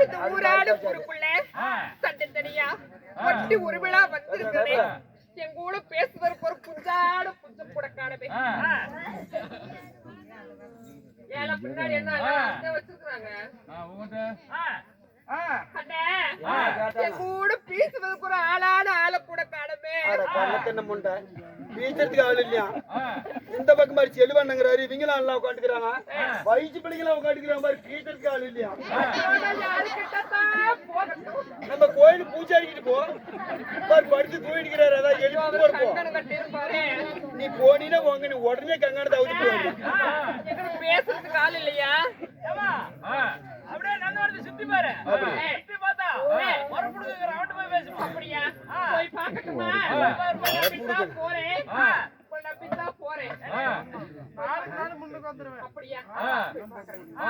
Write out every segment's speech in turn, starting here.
இந்த ஊராடு ஊருக்குள்ள தட்டு தனியா வட்டி உருவிழா வந்திருக்கிறேன் என் கூட பேசுவதற்கு ஒரு புஞ்சாட புஞ்ச கூட காணவே ஏன்னா பின்னாடி என்ன வச்சிருக்காங்க என் கூட பேசுவதற்கு ஒரு ஆளான ஆளை கூட காணவே அட கண்ணத்தென்ன முண்டை பீச்சத்துக்கு ஆள் இல்லையா? இந்த பக்கம் மாதிரி செல்வண்ணங்கிறாரு இவங்களாம் எல்லாம் உட்காந்துக்கிறாங்க. வயசு பிள்ளைங்களாம் உட்காந்துக்கிறாங்க மாதிரி பீச்சத்துக்கு ஆள் இல்லையா? நம்ம கோயில் பூஜாரிக்கிட்டு போ. பாரு படுத்து தூங்கிக்கிறாரு. அதான் எழுதி போட போ கங்கணம் கட்டியிருப்பாரு நீ போனீன்னா உங்க நீ உடனே கங்காணத்தை அவுத்து போவாங்க பேசுறதுக்கு ஆள் இல்லையா அப்படியே? நந்தவனத்தை சுத்தி பாரு சுத்தி பார்த்தா ரவுண்ட் போய் பேசு அப்படியா போய் பார்க்கட்டுமா? உங்களை நம்பித்தான் போறேன். no,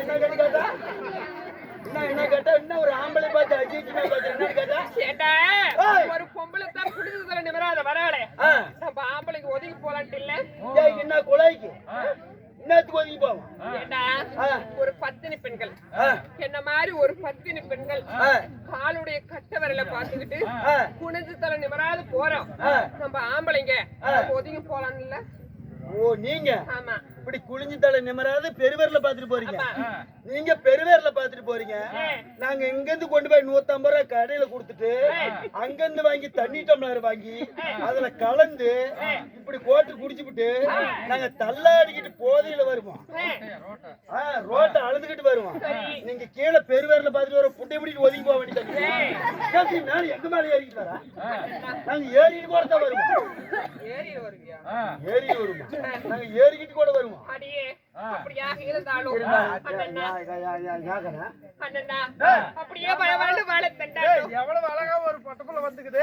என்ன கேட்டா என்ன கேட்டா ஒரு ஆம்பளை பார்த்து அஜித் என்ன கேட்டா? ஏய். ஒரு பொம்பளை தான் குடிசைல நிமிராத வராளே. நம்ம ஆம்பளைக்கு ஒதுங்கி போலான்ட்டு இல்ல. என்ன குழாய்க்கு என்னத்துக்கு ஒதுங்கி போவோம் ஒரு பத்தினி பெண்கள். என்ன மாதிரி ஒரு பத்தினி பெண்கள்? காலுடைய கட்ட விரல பாத்துக்கிட்டு குனிஞ்சு தலை நிமிராது போறோம். நம்ம ஆம்பளைங்க. ஒதுங்கி போலாம் இல்ல ஓ நீங்க? ஆமா. இப்படி குளிஞ்சு தலை நிமராது பெருவேர்ல பாத்துட்டு போறீங்க. நீங்க பெருவேர்ல பாத்துட்டு போறீங்க. நாங்க இங்க இருந்து கொண்டு போய் நூத்தம்பது ரூபாய் கடையில கொடுத்துட்டு அங்க இருந்து வாங்கி தண்ணி டம்ளர் வாங்கி அதுல கலந்து இப்படி போட்டு குடிச்சுப்புட்டு நாங்க தள்ளாடிக்கிட்டு போதையில வருவோம். ரோட்டை அழுதுகிட்டு வருவோம். நீங்க கீழே பெருவேர்ல பாத்துட்டு வர பிடிட்டு ஒதுங்கி போக வேண்டியது? நான் எங்க மேல ஏறிக்கிட்டு வரேன் நாங்க ஏறிட்டு கூட தான் வருவோம். ஏறி வருவியா? ஏறி வருவோம். நாங்க ஏறிக்கிட்டு கூட வருவோம். அடியே அப்படியாக இருந்தாலும் அண்ணன்னா அண்ணன்னா அப்படியே வள வள எவ்வளவு அழகா ஒரு பட்டப்புல வந்துக்குது.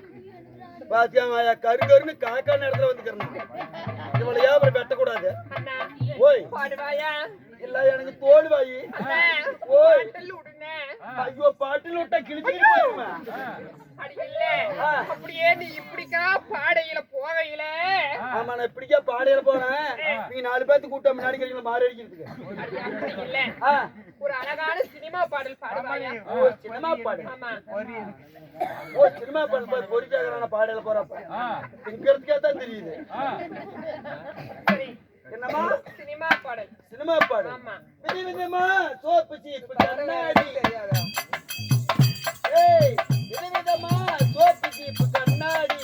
வச்சிருக்கிறியே காக்கா நேரத்துல பாத்தியா கரு கருன்னு காக்கா நேரத்துல வந்துக்கிறேன் இவளை வியாபாரம் வெட்டக்கூடாது ஓய். இல்ல எனக்கு தோல் வாயி ஐயோ பாட்டில் விட்டா கிழிச்சுக்கிட்டு போயிருமா இல்ல அப்படியே நீ இப்படிக்கா பாடையில போகையில ஆமா நான் இப்படிக்கா பாடையில போறேன் நீங்க நாலு பேர்த்து கூட்டம் முன்னாடி கிடைக்கல மாறி அடிக்கிறதுக்கு இல்ல ஒரு அழகான சினிமா பாடல் பாடுவாயா ஓ சினிமா பாடு ஆமா ஓ சினிமா பாடு பாரு பொறிக்காக பாடையில போறப்ப திங்கிறதுக்கே தான் தெரியுது சரி என்னம்மா? சினிமா பாடல். சினிமா பாடு ஆமா. விதி விதமா சோப்பு சீப்பு கண்ணாடி ஏய் விதி விதமா சோப்பு சீப்பு கண்ணாடி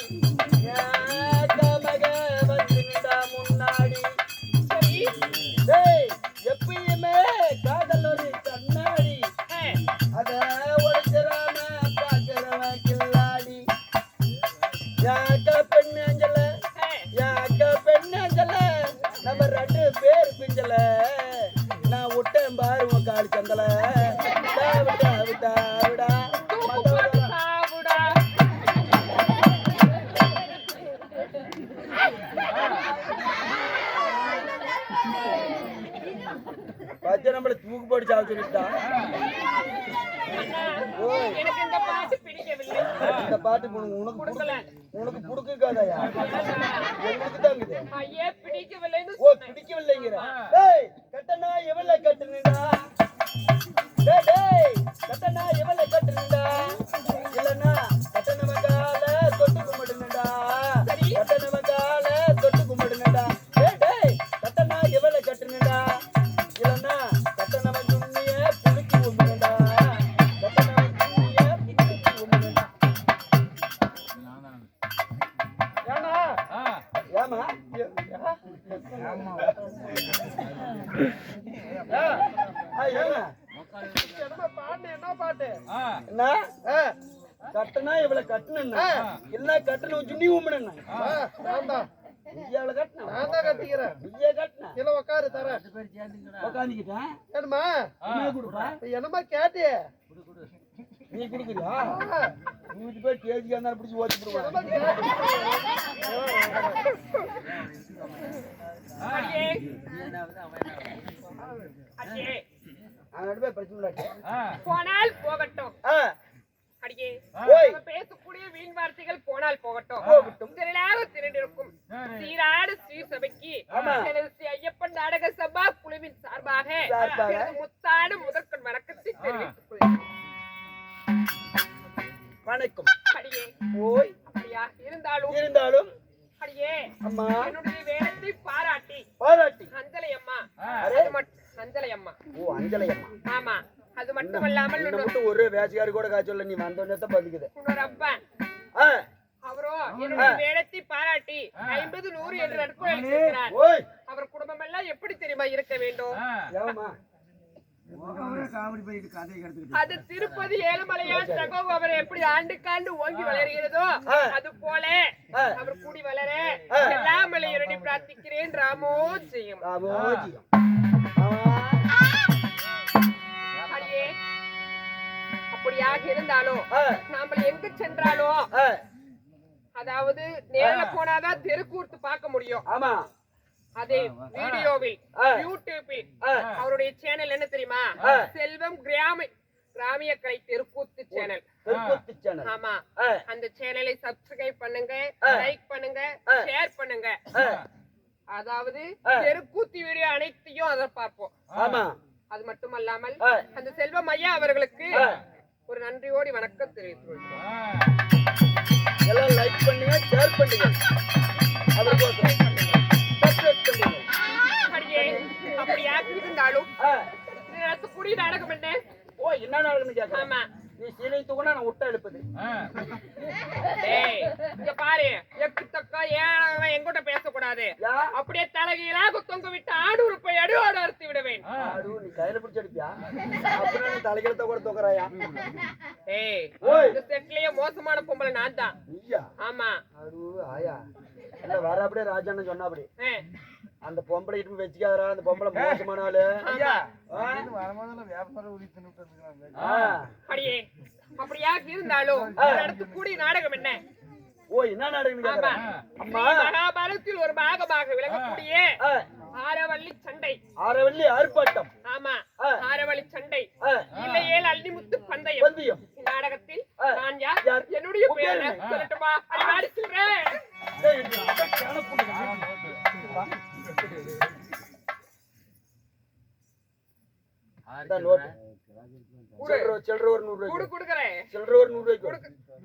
கேஜி இருந்தாலும் பிடிச்சி ஓட்டி போடுவாங்க. போனால் போகட்டும். அடியே பேசக்கூடிய வீண் வார்த்தைகள் போனால் போகட்டும். போகட்டும். திரளாக திரண்டிருக்கும். சீராடு ஸ்ரீ சபைக்கு ஐயப்பன் நாடக சபா குழுவின் சார்பாக முத்தான முதற்கண் வணக்கத்தை தெரிவித்துக் கொள்கிறேன். வணக்கம் அடியே. ஓய். அப்படியா? இருந்தாலும். இருந்தாலும். அடியே. அம்மா. என்னுடைய வேடத்தை பாராட்டி. பாராட்டி. அஞ்சலை அம்மா அரே. அது மட்- அஞ்சலை அம்மா ஓ அஞ்சலை அம்மா ஆமா. அது மட்டும் ஒரு வேசியாரு கூட காய்ச்சல நீ வந்தோடனே தான் பதிக்குது. அவரோ என்னுடைய வேடத்தை பாராட்டி ஐம்பது நூறு என்று நட்பு அவர் குடும்பம் எல்லாம் எப்படி தெரியுமா இருக்க வேண்டும்? அது திருப்பதி ஏழுமலையான் சகோ அவர் எப்படி ஆண்டுக்காண்டு ஓங்கி வளர்கிறதோ. அது போல. அவர் கூடி வளர. எல்லா மலையரடி பிரார்த்திக்கிறேன் ராமோ ஜெயம் அப்படியாக இருந்தாலும் நாம எங்க சென்றாலும் அதாவது நேர்ல போனாதான் தெருக்கூர்த்து பார்க்க முடியும். ஆமா. அதே வீடியோவில். யூடியூபில் அவருடைய சேனல் என்ன தெரியுமா. செல்வம் கிராம கிராமிய கலை தெருக்கூத்து சேனல் ஆமா அந்த சேனலை சப்ஸ்கிரைப் பண்ணுங்க. லைக் பண்ணுங்க. ஷேர் பண்ணுங்க அதாவது. தெருக்கூத்து வீடியோ அனைத்தையும் அதை பார்ப்போம் ஆமா அது மட்டுமல்லாமல் ஆ. அந்த செல்வம் ஐயா அவர்களுக்கு. ஒரு நன்றியோடு வணக்கம் தெரிவித்துக் கொள்கிறேன். எல்லாம் லைக் பண்ணுங்க ஷேர் பண்ணுங்க அவருக்கு அப்படியாக இருந்தாலும் நாடகம் என்ன? ஓ என்ன கேட்கறேன்? ஆமா. நீ சீலை தூக்குனா நான் விட்டா எழுப்புது டேய் இங்க பாரு. எக்கு தக்கா ஏன் எங்கிட்ட பேசக்கூடாது? அப்படியே தலைகீழாக தொங்க விட்டு ஆடு உறுப்பை அடியோடு அறுத்து விடுவேன். ஆடு நீ கையில பிடிச்சு அடிப்பியா? அப்புறம் நீ தலைக்கெழுத்த கூட தூக்குறாயா ஏய். இந்த செட்லயே மோசமான பொம்பளை நான் தான். ஆமா. அடு ஆயா. வர அப்படியே ராஜான்னு சொன்னா அப்படி. அந்த பொம்பளை இட்டு வச்சுக்காதரா அந்த பொம்பளை மோசமான ஆளு. அப்படியே அப்படியாக இருந்தாலும் ஆ. நடத்தக்கூடிய நாடகம் என்ன? ஓ என்ன நாடகம் அம்மா. மகாபாரதத்தில் ஒரு பாகமாக விளங்கக்கூடிய ஆரவள்ளி சண்டை. ஆரவல்லி ஆர்ப்பாட்டம். ஆமா. ஆரவள்ளி சண்டை. ஆ, இல்லையேல் அள்ளிமுத்து பந்தயம். பந்தயம். நாடகத்தில். நான் யார்? என்னுடைய பேர்? சொல்லட்டுமா? சொல்றேன். சில்லறை ஒரு நூறு குடு ரூபாய்க்கு குடுக்கறேன் சில்லறை ஒரு நூறு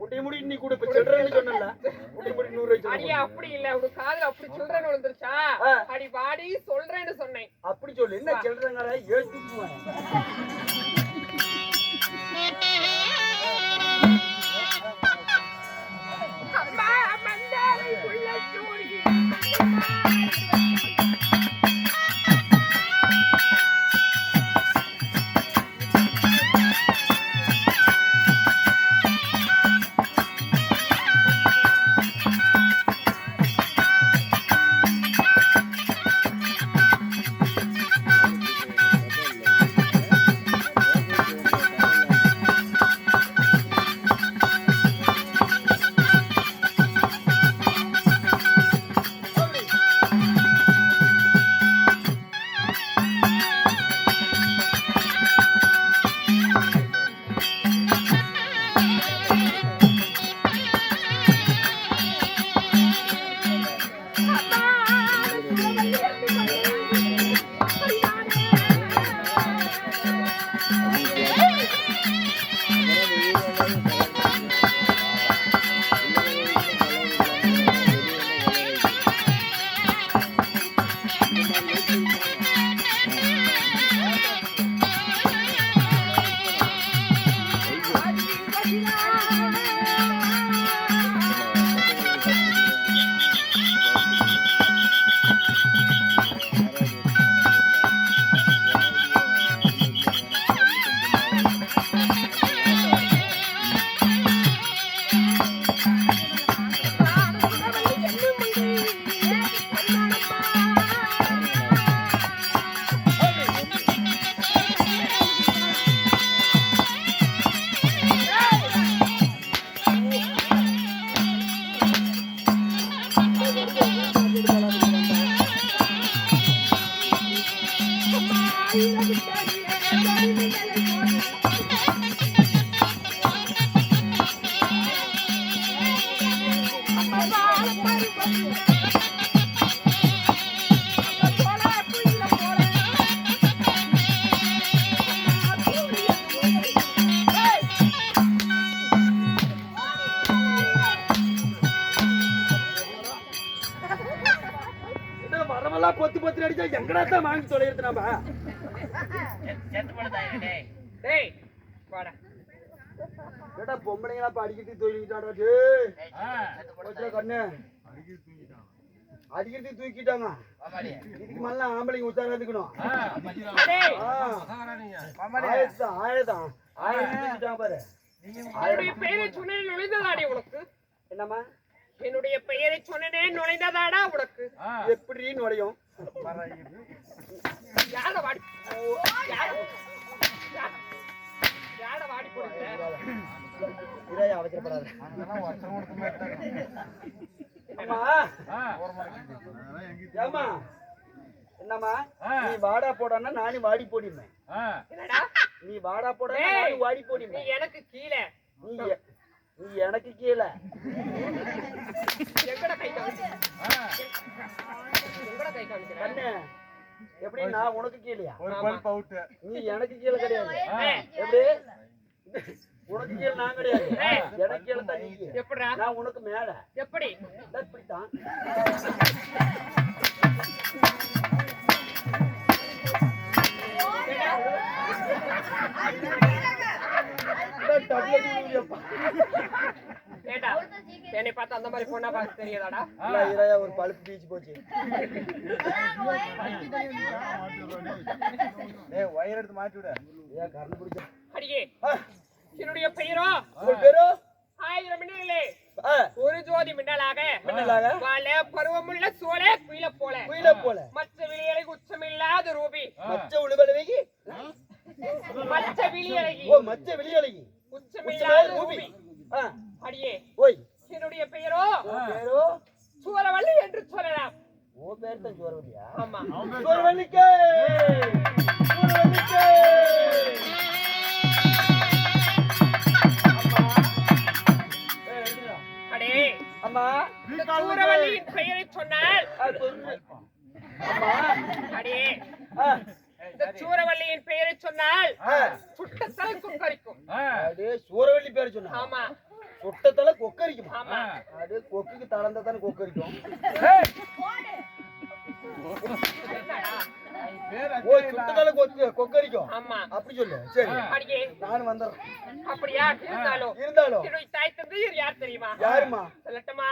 முடி முடி நீ கொடு. இப்ப சில்லறைன்னு சொன்னல முடி முடி நூறு ரூபாய்க்கு அடியா சொல்லு. அப்படி இல்ல. உனக்கு காதுல அப்படி சொல்றேன்னு விழுந்துருச்சா. அடி வாடி சொல்றேன்னு சொன்னேன். அப்படி சொல்லு. என்ன சில்லறைங்கார ஏத்துக்குவான் அம்மா மந்தாரை உள்ள சூடி எங்கடா தான் வாங்கி தொலைகிறது நம்ம செத்து டேய் டேய் வாடா. ஏடா பொம்பளைங்களா அடிக்கிறது தூக்கிட்டாடா டேய். ஆ போச்சுடா கண்ணு. அடிக்கிறது தூக்கிட்டாங்க இதுக்கு மேல ஆம்பளைங்க எடுக்கணும் டேய். ஆயிரத்தான் ஆயிரத்தான் ஆயிரம் பாரு. என்னுடைய பெயரை சொன்னேன் நுழைந்ததாடே உனக்கு. என்னம்மா? என்னுடைய பெயரை சொன்னனே நுழைந்ததாடா உனக்கு. எப்படி நுழையும்? யார வாடி வாடி அவசரப்படாத என்னம்மா நீ வாடா போடான்னா நானும் வாடி போடிமே நீ வாடா போடா. நானும் வாடி போடிமே எனக்கு கீழே. நீ எனக்கு கீழே எங்கட கை காமிச்சு எங்கட கை எப்படி நான் உனக்கு கீழயா? ஆமா. நீ எனக்கு கீழே கிடையாது. எப்படி? உனக்கு கீழே நான் கிடையாது. எனக்கு கீழே தான் நீ எப்படிடா நான் உனக்கு மேல. எப்படி? இந்தா டபுள் ஏடா என்னை பார்த்து அந்த மாதிரி பொண்ணா பார்த்து தெரியாதாடா? இல்ல, ஒரு பழுப்பு பீச்சு போச்சு. ஏன் கரண்ட் பிடிச்ச. அடியே என்னுடைய பெயரோ? உங்க ஆயிரம் மின்னலே ஒரு ஜோதி மின்னலாக மின்னலாக? வாழ பருவமுள்ள சோழ குயில போல. குயில போல. மற்ற விழியலை உச்சமில்லாத ரூபி. மச்ச உழுவலவைக்கு மற்ற விழியழகி. ஓ மச்ச வெளியலகி உச்சமில்லாத ரூபி. சரி அப்படியா? இருந்தாலும் இருந்தாலும். என்னுடைய தாய் தந்தையர் யார் தெரியுமா? யாருமா சொல்லட்டுமா?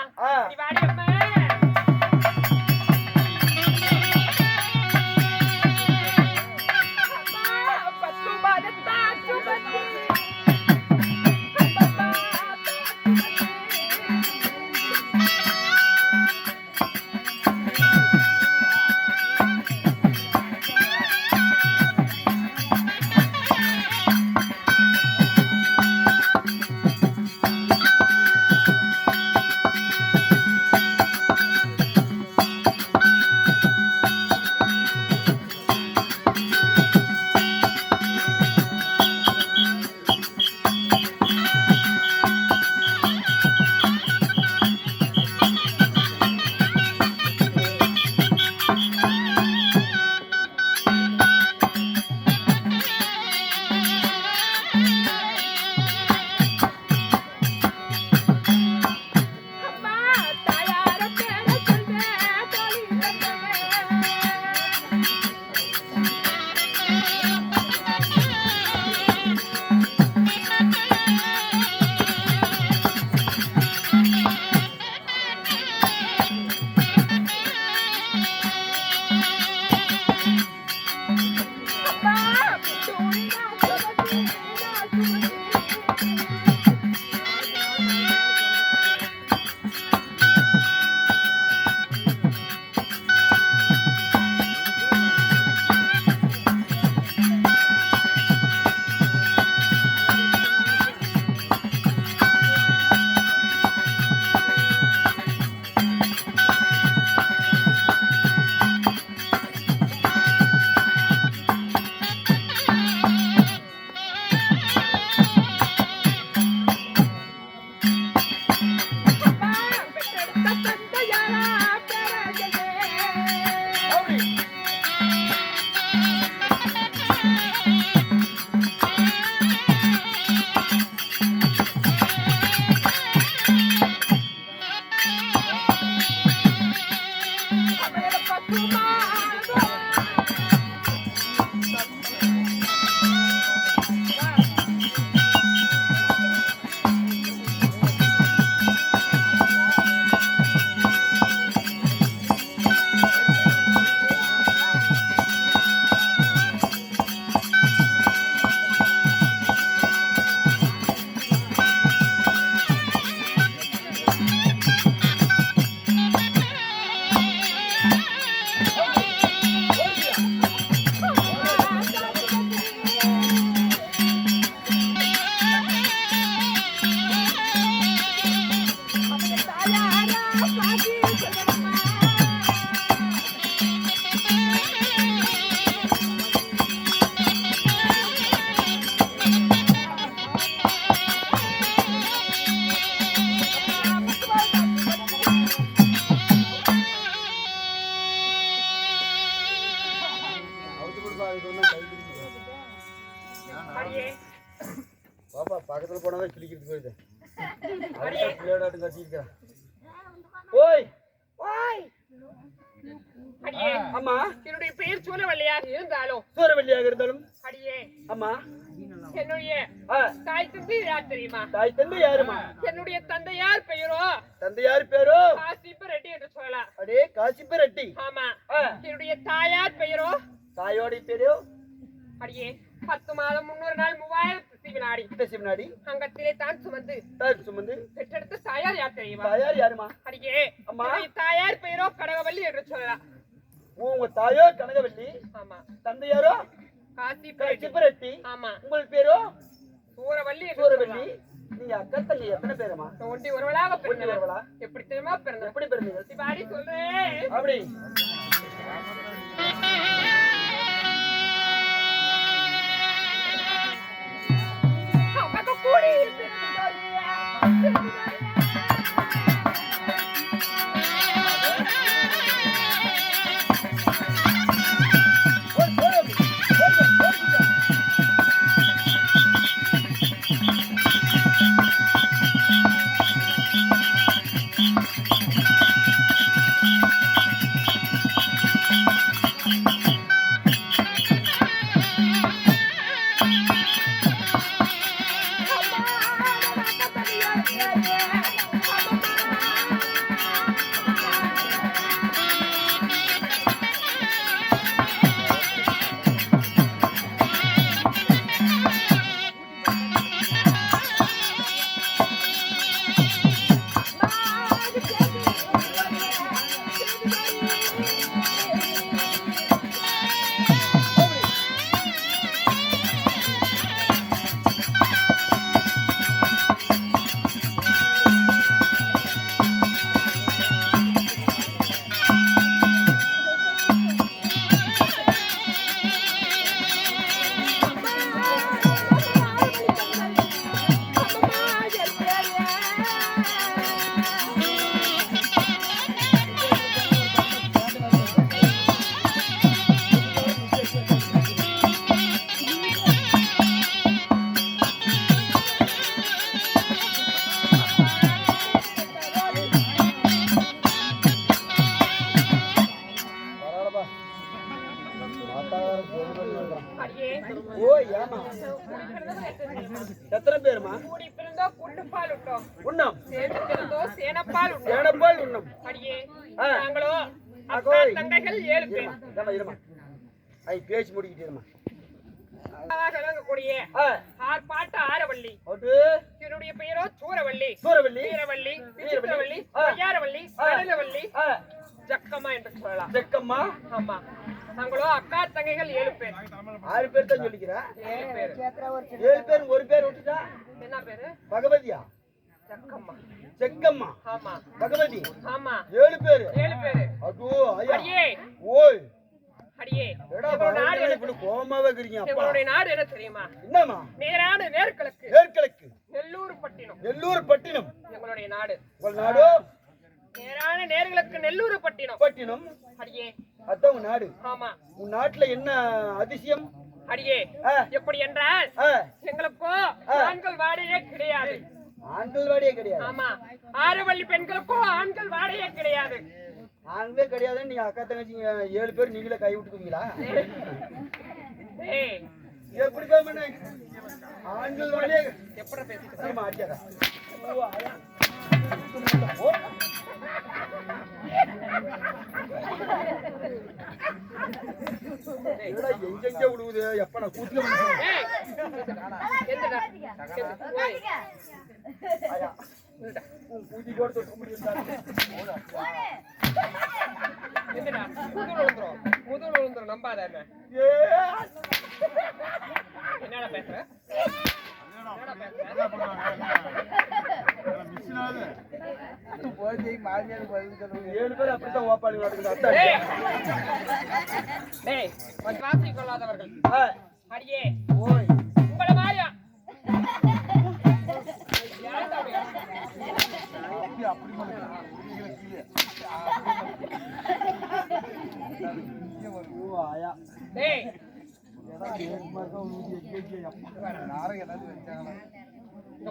இருந்தாலும் சூரவல்லியாக இருந்தாலும். அடியே. அம்மா. என்னுடைய தாய் தந்தை யார் தெரியுமா? தாய் தந்தை யாருமா என்னுடைய தந்தையார் பெயரோ? தந்தையார் பேரோ காசிப்ப ரெட்டி என்று சொல்லலாம். அடே காசிப்ப ரெட்டி. ஆமா. என்னுடைய தாயார் பெயரோ? தாயோட பேரோ அடியே பத்து மாதம் முன்னூறு நாள் மூவாயிரத்து வினாடி முன்னாடி அங்கத்திலே தான் சுமந்து. சுமந்து. பெற்றெடுத்த தாயார் யார் தெரியுமா? தாயார் யாருமா அடியே அம்மா. தாயார் பெயரோ கடகவல்லி என்று சொல்லலாம். உங்க தாயோ கனகவல்லி ஆமா. தந்தையாரோ காசிப்ப ரெட்டி காசிப்ப ரெட்டி ஆமா. உங்கள் பேரோ சூரவல்லி சூரவல்லி. நீங்க அக்கா தங்கி எத்தனை பேருமா? ஒண்டி ஒருவளாக ஒருவளா? எப்படி தெரியுமா பிறந்தவள்? எப்படி பிறந்தீங்க சொல்றேன். அப்படி. ஜக்கம்மா என்று சொல்லலாம். செக்கம்மா ஆமா. நாங்களோ அக்கா தங்கைகள் ஏழு பேர். ஆறு பேர் தான் சொல்லிக்கிறேன் ஏழு பேர். ஏழு பேர் ஒரு பேர் விட்டுட்டா? என்ன பேரு? பகவதியா? ஜக்கம்மா செக்கம்மா. ஆமா. பகவதி? ஆமா. ஏழு பேரு. ஏழு பேரு. அதோ ஐயா. அடியே. ஓய். அடியே. எடா எங்களோட நாடு என்ன இப்படி கோமாவே இருக்கிறீங்க அப்பா? எங்களுடைய நாடு என்ன தெரியுமா? என்னம்மா? நேரான நேர்கிழக்கு ஏற்கிழக்கு நெல்லூர் பட்டினம். நெல்லூர் பட்டினம். எங்களுடைய நாடு. உங்கள் நாடு? நேரான நேர்களுக்கு நெல்லூர் பட்டினம். பட்டினம். அடியே. அதான் உன் நாடு. ஆமா. உன் நாட்டுல என்ன அதிசயம்? அடியே. எப்படி என்றால் எங்களுக்கோ ஆண்கள் வாடையே கிடையாது. ஆண்கள் வாடியே கிடையாது. ஆமா. ஆறுவள்ளி பெண்களுக்கோ ஆண்கள் வாடையே கிடையாது. ஆண்களே கிடையாதுன்னு நீங்க அக்கா தங்கச்சிங்க ஏழு பேர் நீங்களே கை விட்டுக்குவீங்களா? பண்ண ஆண்கள் வாடியே எப்படி பேசிட்டு அடிக்காத. என்னடா எங்கெங்க விழுவுது எப்ப நான் கூத்துல பூஜை கூட தொட்ட முதுகுல விழுந்துரும் நம்பாத என்னடா பேசுற என்னடா பேசுற ஏழு பேர் அப்படித்தான் ஓப்பாளி வாசி கொள்ளாதவர்கள். அடியே. ஓய். உங்கள அப்படி? ஆயா. நேருக்கு மார்க்கா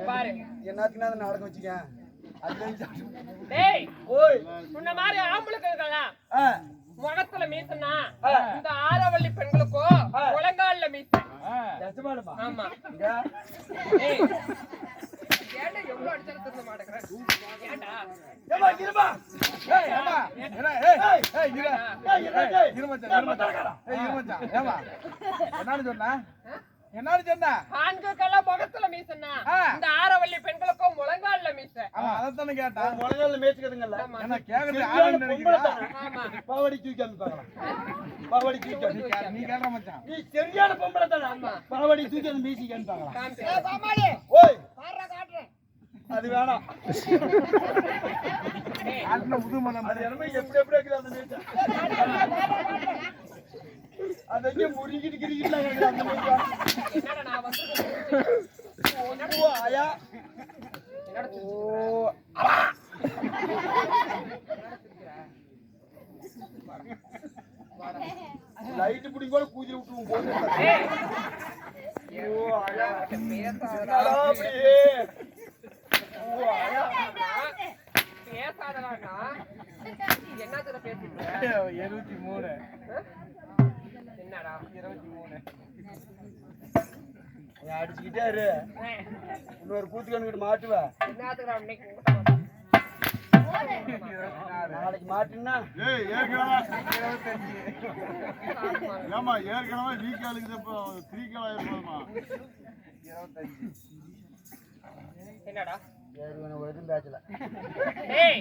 பாரு. என்னத்துக்குன்னா அதை நடக்க வச்சுக்க. அதுல டேய் ஓய் உன்ன மாதிரி ஆம்பளுக்கெல்லாம் ஆ. முகத்துல மீசனா ஆ. இந்த ஆரவள்ளி பெண்களுக்கும் ஆ. உலங்கால்ல மீச. நிஜமாலுமா? ஆமா. இங்க. ஏய். எவ்வளவு அடிச்சாலும் திருந்த இருமா. ஏய், ஏய், இரு. ஏய், என்ன, ஏய், இரு மச்சான், இரு மச்சான். ஏய், இரு மச்சான். ஏம்மா, என்னன்னு சொன்ன? என்னன்னு சொன்ன? ஆண்களுக்கெல்லாம் முகத்துல மீசனா ஆ. இந்த ஆரவள்ளி பெண்களுக்கும் முழங்கால்ல மீச அவன் அதைத்தானே கேட்டான். உன் முழங்கால்ல மேய்ச்சிக்கிறதுங்கல்ல. ஆமா. என்ன கேக்குறது பொம்பளை நினைக்கிறா? பாவாடி தூக்கி பார்க்கலாம். பாவாடி தூக்கி. நீ கேக்குற மச்சான். நீ சரியான பொம்பளை தானே. பாவாடி தூக்கி அந்த மீசிக்கு அனுப்பாங்களா காமிச்சு. ஓய் அது வேணாம் காட்டுன புது மனம் அது எப்படி எப்படி இருக்குது அந்த மீசை. அது எங்கே முறுக்கிட்டு கிரிக்கிட்டுலாம் ஓ, ஆயா. ஓ. லைட்டு கூட பூஜை விட்டுருவோம் ஓ அப்படியே ஓ பேசாதடான்னா என்னத்துல பேசிட்டு? இருபத்தி மூணு அடிச்சுக்கிட்டே இரு இன்னொரு மாட்டுவ வந்து- இருபத்தி நாலு நாளைக்கு மாட்டுன்னா ஏற்கனவே ஏமா ஏற்கனவே வீக்காலுக்கு இப்போ த்ரீ கால் ஆயிருப்போமா என்னடா ஏறு ஒரு ஏய்!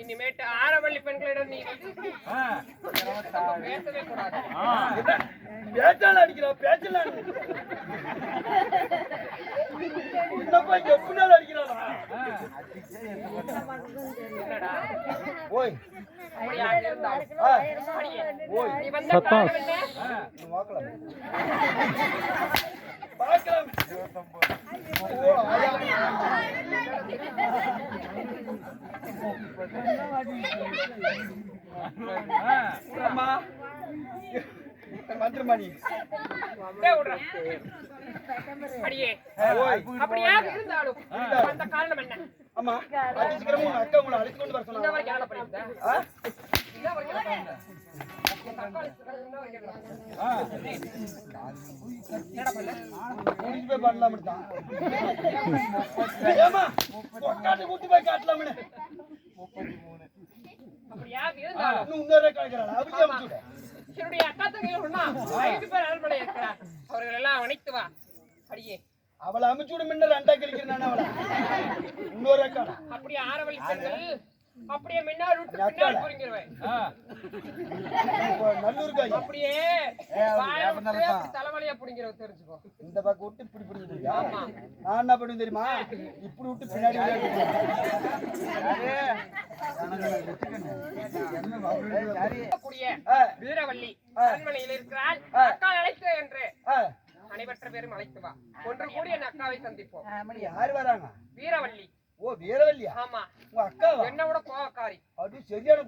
இனிமேட்டு ஆரவள்ளி பெண்களிடம் நீ பேசவே கூடாது பேச்சால அடிக்கிறா பேச்சல என்னப்பா ஓய். ஓய். நீ வந்த காரணம்? என்ன ஆ, நீ பார்க்கலாம் பார்க்கலாம் இருபத்தொன்பது ஓ ஆயா ஆ, அம்மா வந்துருமா நீ டேய் விடுறேன். அடியே. ஓய். அப்படியாக இருந்தாலும் அந்த காரணம் என்ன? உங்க அக்கா உங்களை அழைச்சு கொண்டு வர சொன்னாங்க. முப்பத்தி மூணு இருந்தாலும் இன்னொரு அப்படியே அமுச்சு என்னுடைய அக்கா தங்கைகள் ஒண்ணா ஐந்து பேர் அரண்மனை இருக்கிறார் அவர்கள் எல்லாம் அணைத்து வா அடியே அவளை அமுச்சு விடும் முன்ன ரெண்டா கிழிக்கிறேன் அவளை. இன்னொரு அக்கா அப்படியே ஆரவழி பெண்கள் அப்படியே முன்னால் விட்டு நல்லூர் அப்படியே தான். தலைவலியா புடிங்கிறவ தெரிஞ்சுக்கோ. இந்த பக்கம் விட்டு இப்படி பிடிச்சிருக்கியா நான் என்ன பண்ணுவேன் தெரியுமா? இப்படி விட்டு பின்னாடி ஆ. அரண்மனையில் இருக்கிறாள். அக்கா அழைத்து என்று அனைவற்ற பேரும் அழைத்து வா. ஒன்று கூடி என் அக்காவை சந்திப்போம். யார் வராங்க? வீரவள்ளி ஓ வீரவல்லியா ஆமா. உங்க அக்காவா? என்னோட கோவக்காரி. அது சரியான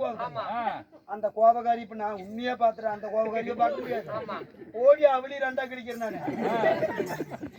ஆ. அந்த கோபக்காரி இப்ப நான் உண்மையா பாத்துறேன். அந்த கோபக்காரியை பார்க்க முடியாது. ஆமா. ஓடி அவளி ரெண்டா கிடைக்கிறேன் நானு.